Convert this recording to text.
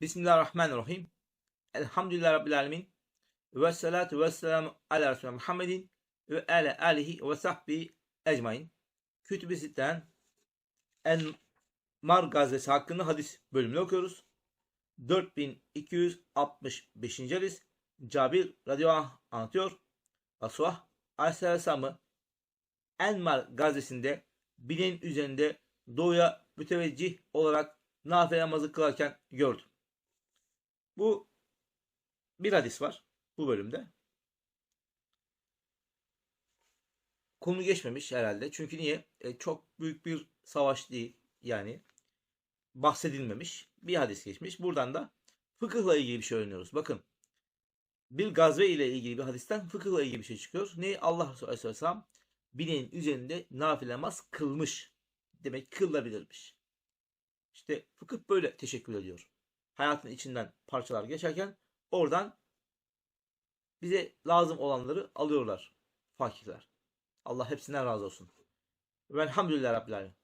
Bismillahirrahmanirrahim. Elhamdülillah Rabbil Alemin. Ve salatu ve selamu ala Resulü Muhammedin ve ala alihi ve sahbihi ecmain. Kütüb-i Sitte'den Enmar Gazvesi hakkında hadis bölümünü okuyoruz. 4265. hadis Cabir radıyallahu anlatıyor. Resulullah Aleyhisselam'ı Enmar Gazvesi'nde bineğin üzerinde doğuya müteveccih olarak nafile namazı kılarken gördüm. Bu bir hadis var bu bölümde. Konu geçmemiş herhalde. Çünkü niye? E, çok büyük bir savaş değil. Yani bahsedilmemiş. Bir hadis geçmiş. Buradan da fıkıhla ilgili bir şey öğreniyoruz. Bakın. Bir gazve ile ilgili bir hadisten fıkıhla ilgili bir şey çıkıyor. Ne? Allah Resulü Aleyhisselam bineğin üzerinde nafile namaz kılmış. Demek kılabilirmiş. İşte fıkıh böyle teşekkür ediyor. Hayatın içinden parçalar geçerken oradan bize lazım olanları alıyorlar fakirler. Allah hepsinden razı olsun. Velhamdülillah Rabbil Alemin.